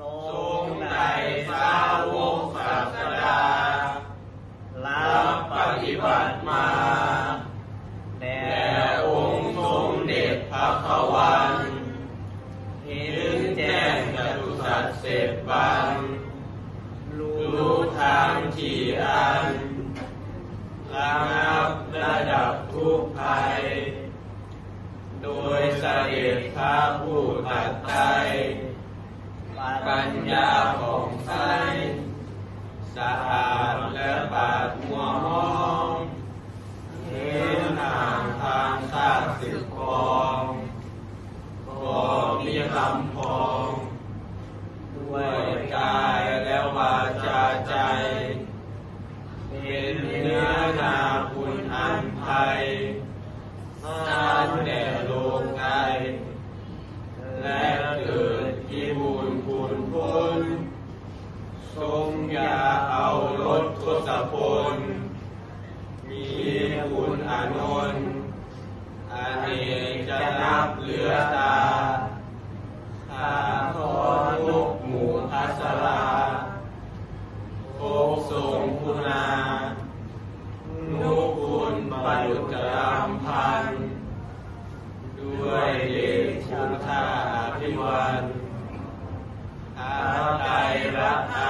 ทรงในสาวกศาสดารับปฏิบัติมาแด่องค์สมเด็จพระขวันเห็นแจ้งจตุสัจเสร็จบันรู้ทางที่อันระงับระดับทุกภัย โดยเสด็จพระผู้ตรัสไต ปัญญาของใสสะอาดและบาดมัวมองเห็นทางทางชาติสึกองก็มีคำพองด้วยกายและวาจาใจ เป็นเนื้อนาคุณอันไทยสานแด่โลก ถทศพล มีคุณอานนท์อันเอกจะนับเหลือตาข้าขอทุกหมู่พัสลาโคกทรงคุณานุคุณประดุจรำพัน ด้วยเดชคุณท่าพิวันอาไตรรักอันอุด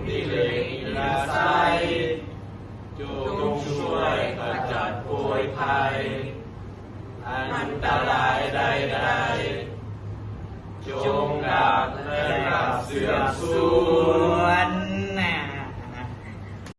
มดิเลสอินาไซจงช่วยขจัดป่วยภัย อันตรายใดๆจงดับและดับเสื่อมสูญ